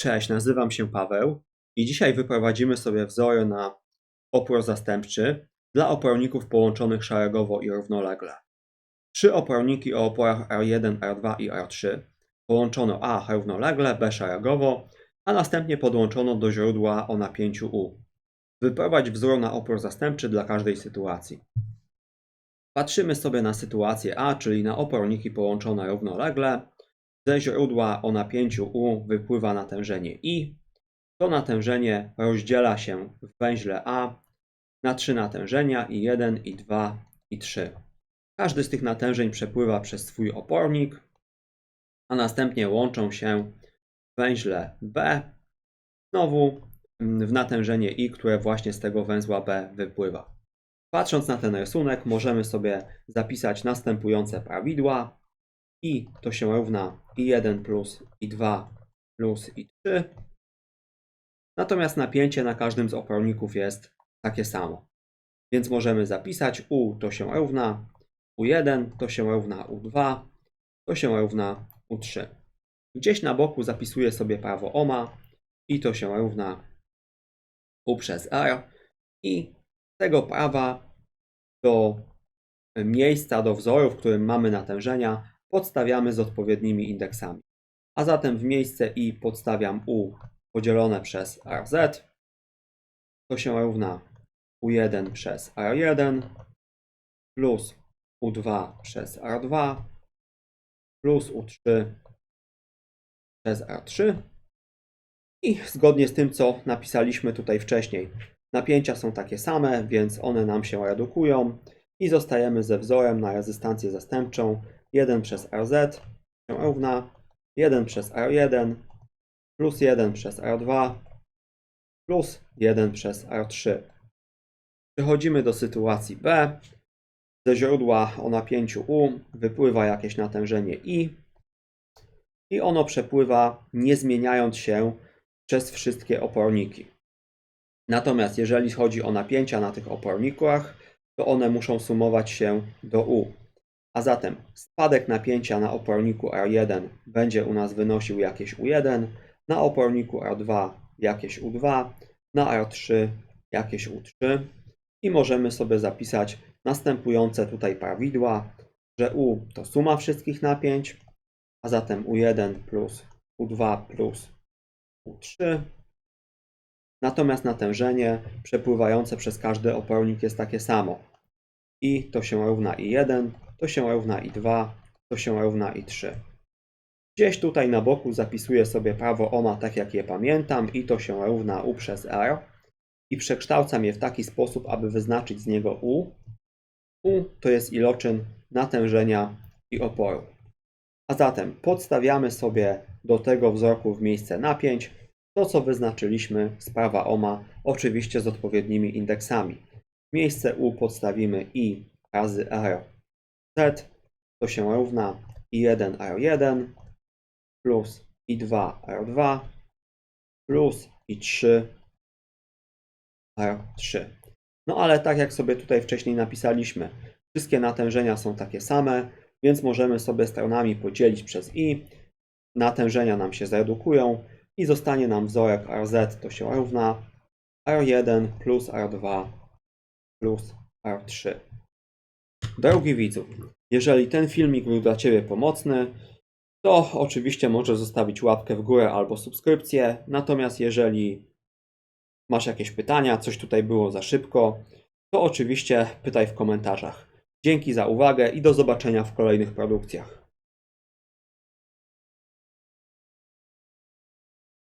Cześć, nazywam się Paweł i dzisiaj wyprowadzimy sobie wzory na opór zastępczy dla oporników połączonych szeregowo i równolegle. Trzy oporniki o oporach R1, R2 i R3 połączono A równolegle, B szeregowo, a następnie podłączono do źródła o napięciu U. Wyprowadź wzór na opór zastępczy dla każdej sytuacji. Patrzymy sobie na sytuację A, czyli na oporniki połączone równolegle. Ze źródła o napięciu U wypływa natężenie I. To natężenie rozdziela się w węźle A na trzy natężenia I1, I2, I3. Każdy z tych natężeń przepływa przez swój opornik, a następnie łączą się w węźle B, znowu mm, w natężenie I, które właśnie z tego węzła B wypływa. Patrząc na ten rysunek, możemy sobie zapisać następujące prawidła. I to się równa I1 plus I2 plus I3. Natomiast napięcie na każdym z oporników jest takie samo. Więc możemy zapisać U to się równa U1 to się równa U2 to się równa U3. Gdzieś na boku zapisuję sobie prawo Ohma i to się równa U przez R i z tego prawa do miejsca, do wzoru, w którym mamy natężenia, podstawiamy z odpowiednimi indeksami. A zatem w miejsce i podstawiam U podzielone przez RZ. To się równa U1 przez R1 plus U2 przez R2 plus U3 przez R3. I zgodnie z tym, co napisaliśmy tutaj wcześniej, napięcia są takie same, więc one nam się redukują i zostajemy ze wzorem na rezystancję zastępczą 1 przez RZ równa 1 przez R1 plus 1 przez R2 plus 1 przez R3. Przechodzimy do sytuacji B. Ze źródła o napięciu U wypływa jakieś natężenie I i ono przepływa nie zmieniając się przez wszystkie oporniki. Natomiast jeżeli chodzi o napięcia na tych opornikach, to one muszą sumować się do U. A zatem spadek napięcia na oporniku R1 będzie u nas wynosił jakieś U1, na oporniku R2 jakieś U2, na R3 jakieś U3 i możemy sobie zapisać następujące tutaj prawidła, że U to suma wszystkich napięć, a zatem U1 plus U2 plus U3 Natomiast natężenie przepływające przez każdy opornik jest takie samo. I to się równa I1, to się równa I2, to się równa I3. Gdzieś tutaj na boku zapisuję sobie prawo Ohma tak jak je pamiętam i to się równa U przez R i przekształcam je w taki sposób, aby wyznaczyć z niego U. U to jest iloczyn natężenia i oporu. A zatem podstawiamy sobie do tego wzorku w miejsce napięć to, co wyznaczyliśmy z prawa OMA, oczywiście z odpowiednimi indeksami. W miejsce U podstawimy I razy R Z, to się równa I1 R1 plus I2 R2 plus I3 R3. No ale tak jak sobie tutaj wcześniej napisaliśmy, wszystkie natężenia są takie same, więc możemy sobie stronami podzielić przez I. Natężenia nam się zredukują i zostanie nam wzorek RZ to się równa R1 plus R2 plus R3. Drogi widzu, jeżeli ten filmik był dla Ciebie pomocny, to oczywiście możesz zostawić łapkę w górę albo subskrypcję. Natomiast jeżeli masz jakieś pytania, coś tutaj było za szybko, to oczywiście pytaj w komentarzach. Dzięki za uwagę i do zobaczenia w kolejnych produkcjach.